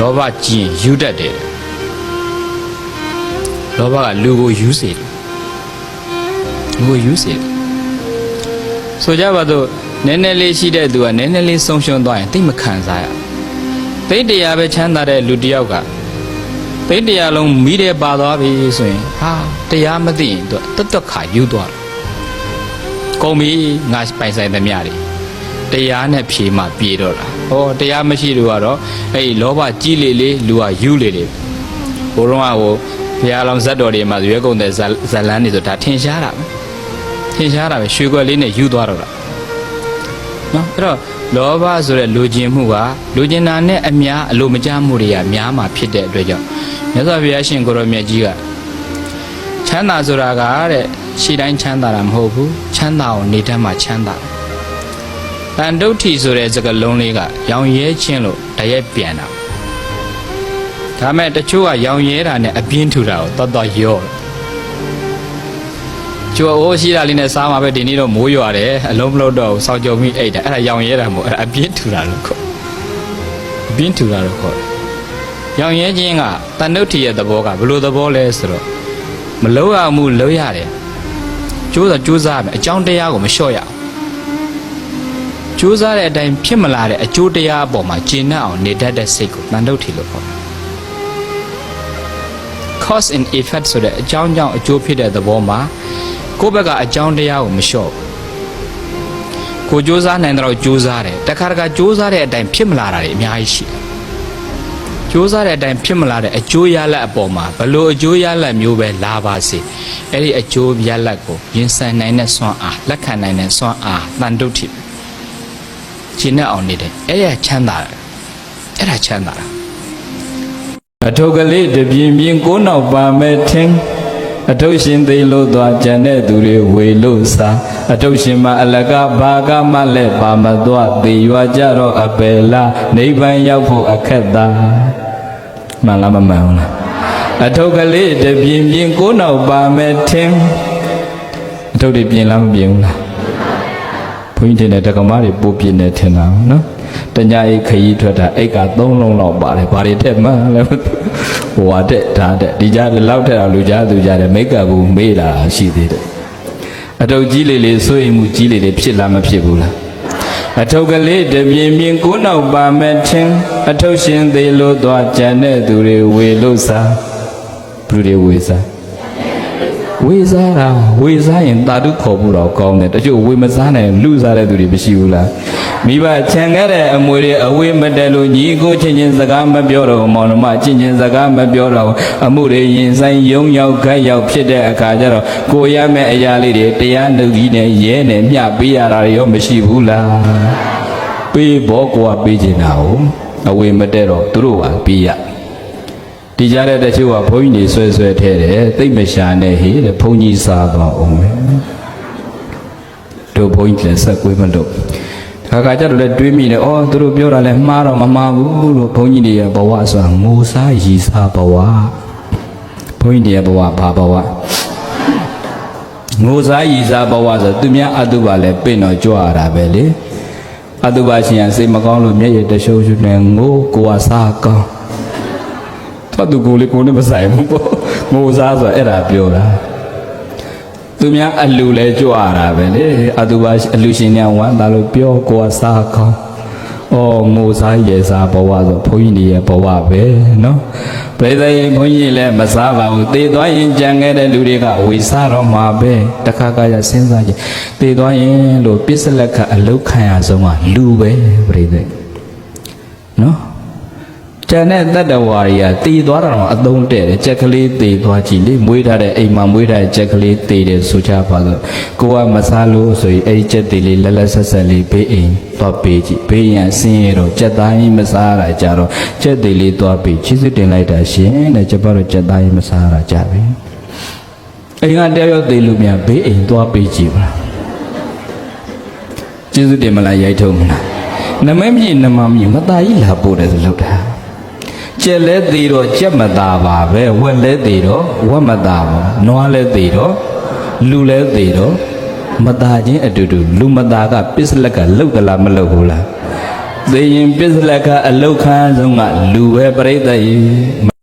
လောဘကျင်ယူတတ်တယ်လောဘကလူကိုယူစေတယ်လူကိုယူစေတယ်ဆိုကြပါတော့နည်းနည်းလေးရှိတဲ့သူကနည်းနည်းလေးဆုံးရှုံးသွားရင်သိမခံစားရသိတရားပဲချမ်းသာတဲ့လူတစ်ယောက်ကသိတရားလုံးမိတယ်ပါသွားပြီဆိုရင်ဟာတရားမသိရင်သူတတ်တတ်ခါယူသွားတယ်ကုန်ပြီငါပိုင်ဆိုင်သမျှတွေ တရားနဲ့ဖြေမှပြေတော့တာဟောတရားမရှိလို့ကတော့အဲ့ဒီလောဘကြီးလေလေလူကယူလေလေဘိုးတော်ကဟိုဘုရားလောင်ဇတ်တော်တွေမှာရွေးကုန်တဲ့ဇတ်ဇတ်လန်းတွေဆိုဒါထင်ရှားတာပဲထင်ရှားတာပဲရွှေခွက်လေးနဲ့ယူသွားတော့တာနော်အဲ့တော့လောဘဆိုတဲ့လူကျင်မှုကလူကျင်တာနဲ့အများအလိုမကျမှုတွေကများမှာဖြစ်တဲ့အတွက်ကြောင့်မြတ်စွာဘုရားရှင်ကိုရောမြတ်ကြီးကချမ်းသာဆိုတာကတဲ့ရှိတိုင်းချမ်းသာတာမဟုတ်ဘူးချမ်းသာအောင်နေတတ်မှချမ်းသာတယ် တန်တုဋ္ဌိဆိုတဲ့စကားလုံးလေးကရောင်ရဲချင်းလို့တရက်ပြန်တာဒါမဲ့တချို့ကရောင်ရဲတာနဲ့အပြင်းထူတာကိုတော်တော်ရော့တယ်ကျော်အိုးရှိတာလေးနဲ့စားမှာပဲဒီနေ့တော့မိုးရွာတယ်အလုံးမလို့တော့ဘူးစောက်ကြုံပြီးအိတ်တယ်အဲ့ဒါရောင်ရဲတာမဟုတ်အဲ့ဒါအပြင်းထူတာလို့ခေါ်အပြင်းထူတာလို့ခေါ်တယ်ရောင်ရဲခြင်းကတန်တုဋ္ဌိရဲ့သဘောကဘယ်လိုသဘောလဲဆိုတော့မလုံးရမှုလုံးရတယ်ကျိုးစားကျိုးစားရမယ်အကြောင်းတရားကိုမလျှော့ရအောင် ကြိုးစားတဲ့အတိုင်းဖြစ်မလာတဲ့အကျိုးတရားအပေါ်မှာကျေနပ်အောင်နေတတ်တဲ့စိတ်ကိုတန်တုတ်ထီလို့ခေါ်တယ် cause and effect ဆိုတဲ့အကြောင်းကြောင့်အကျိုးဖြစ်တဲ့သဘောမှာကိုယ့်ဘက်ကအကြောင်းတရားကိုမလျှော့ဘူးကိုကြိုးစားနိုင်တော့ကြိုးစားတယ်တခါတခါကြိုးစားတဲ့အတိုင်းဖြစ်မလာတာတွေအများကြီးရှိတယ်ကြိုးစားတဲ့အတိုင်းဖြစ်မလာတဲ့အကျိုးရလတ်အပေါ်မှာဘလို့အကျိုးရလတ်မျိုးပဲလာပါစေအဲ့ဒီအကျိုးရလတ်ကိုရင်ဆိုင်နိုင်တဲ့စွမ်းအားလက်ခံနိုင်တဲ့စွမ်းအားတန်တုတ်ထီပဲ ရှင်းနဲ့အောင်နေတယ်အဲ့ဒါချမ်းသာတယ်အဲ့ဒါချမ်းသာတာအထုပ်ကလေးတပြင်းပြင်းကိုးနောက်ပါမဲ့ထင်းအထုပ်ရှင်သိလို့သွားကြံတဲ့သူတွေဝေလို့စားအထုပ်ရှင်မအလကဘာကမှလည်းပါမသွားသေရွာကြတော့အပယ်လားနိဗ္ဗာန်ရောက်ဖို့အခက်သာမှန်လားမမှန်ဘူးလားအထုပ်ကလေးတပြင်းပြင်းကိုးနောက်ပါမဲ့ထင်းအထုပ်တွေပြင်လားမပြင်ဘူးလား ဘုန်းကြီးတင်တဲ့တက္ကမတွေပို့ပြင်နေထင်တာနော်တညာအိတ်ခရီးထွက်တာအိတ်က3လုံးလောက်ပါတယ်ဘာတွေတက်မှလဲမသိဘူးဟိုဟာတက်ဒါတက်ဒီကြားလောက်ထက်အောင်လူကြားသူကြားတယ်မိတ်ကဘူးမေးလာတာရှိသေးတယ်အတုပ်ကြီးလေးလေးစိုးရိမ်မှုကြီးလေးလေးဖြစ်လားမဖြစ်ဘူးလားအထုပ်ကလေးတပြင်းပြင်းကိုးနောက်ပါမဲ့ချင်းအထုပ်ရှင်သေးလို့သွားကြံတဲ့သူတွေဝေလို့စားဘယ်လိုတွေဝေစား ဝေစားတာဝေစားရင်တာတုခေါ်ဖို့တော့ကောင်းတယ်တချို့ဝေမစားနိုင်လူစားတဲ့သူတွေမရှိဘူးလားမိဘခြံခဲ့တဲ့အမွေတွေအဝေးမတက်လို့ညီကိုချင်းချင်းစကားမပြောတော့ဘူးမောင်နှမချင်းချင်းစကားမပြောတော့ဘူးအမှုတွေရင်ဆိုင်ယုံရောက်ခက်ရောက်ဖြစ်တဲ့အခါကျတော့ကိုရမယ့်အရာလေးတွေတရားနှုတ်ကြီးနဲ့ရဲနဲ့မျှပေးရတာတွေရောမရှိဘူးလားပေးဘောကွာပေးချင်တာကိုအဝေးမတက်တော့သူတို့ကပေးရ ဒီကြတဲ့တချို့ကဘုန်းကြီးတွေဆွဲဆွဲထဲတယ်သိမ့်မရှာနဲ့ဟေးတဲ့ဘုန်းကြီးစားသွားအောင်မယ်တို့ဘုန်းကြီးလည်းဆက်ကွေးမလို့ခါခါကျတော့လည်းတွေးမိတယ်အော်သူတို့ပြောတာလည်းမှားတော့မမှားဘူးလို့ဘုန်းကြီးတွေရဲ့ဘဝဆိုတာငိုစားရီစားဘဝဘုန်းကြီးတွေရဲ့ဘဝဘာဘဝငိုစားရီစားဘဝဆိုသူများအတုပါလည်းပင့်တော့ကြွရတာပဲလေအတုပါရှင်ကစိတ်မကောင်းလို့မျက်ရည်တရှုံးရှုံးနေငိုကိုယ်ကစားကောင်း ဖတ်သူကိုယ်လေးကိုယ်နဲ့မဆိုင်ဘူးပေါ့ငိုစားဆိုအဲ့ဒါပြောတာသူများအလူလဲကြွရတာပဲလေအတူပါအလူရှင်များဝမ်းသာလို့ပြောကိုယ်ကစားကောင်းအော်ငိုစားရေစားဘဝဆိုဘုန်းကြီးတွေရဲ့ဘဝပဲနော်ပြိဿရင်ဘုန်းကြီးလည်းမစားပါဘူးတေသွားရင်ကြံခဲ့တဲ့လူတွေကဝေစားတော့မှာပဲတခါကရစဉ်းစားကြည့်တေသွားရင်လို့ပစ္စလက်ခအလုတ်ခံရဆုံးကလူပဲပြိဿနော် ကျန်တဲ့တတ္တဝါတွေကတည်သွားတာတော့အသုံးတဲ့တယ်ကြက်ကလေးတည်သွားကြည့်လေမွေးထားတဲ့အိမ်မှာမွေးထားတဲ့ကြက်ကလေးတည်တယ်ဆိုကြပါတော့ကိုကမစားလို့ဆိုရင်အဲ့ဒီကြက်တည်လေးလက်လက်ဆက်ဆက်လေးဘေးအိမ်သွားပေးကြည့်ဘေးရန်ဆင်းရတော့ကြက်သားကြီးမစားရတာကြတော့ကြက်တည်လေးသွားပေးချစ်စစ်တင်လိုက်တာရှင်တဲ့ကျမတို့ကြက်သားကြီးမစားရတာကြပြီအိမ်ကတယောက်ယောက်တည်လို့များဘေးအိမ်သွားပေးကြည့်ပါကျေးဇူးတင်မလားရိုက်ထုံးမလားနမမြင့်နမမြင့်မသားကြီးလာပို့တယ်ဆိုလို့တာ ကြက်လဲသေးတော့ကြက်မသားပါပဲဝက်လဲသေးတော့ဝက်မသားပါနွားလဲသေးတော့လူလဲသေးတော့မသားချင်းအတူတူလူမသားကပစ္စလက်ကလှုပ်သလားမလှုပ်ဘူးလားသေရင်ပစ္စလက်ကအလုတ်ခန်းဆုံးကလူပဲပြိတ္တရေ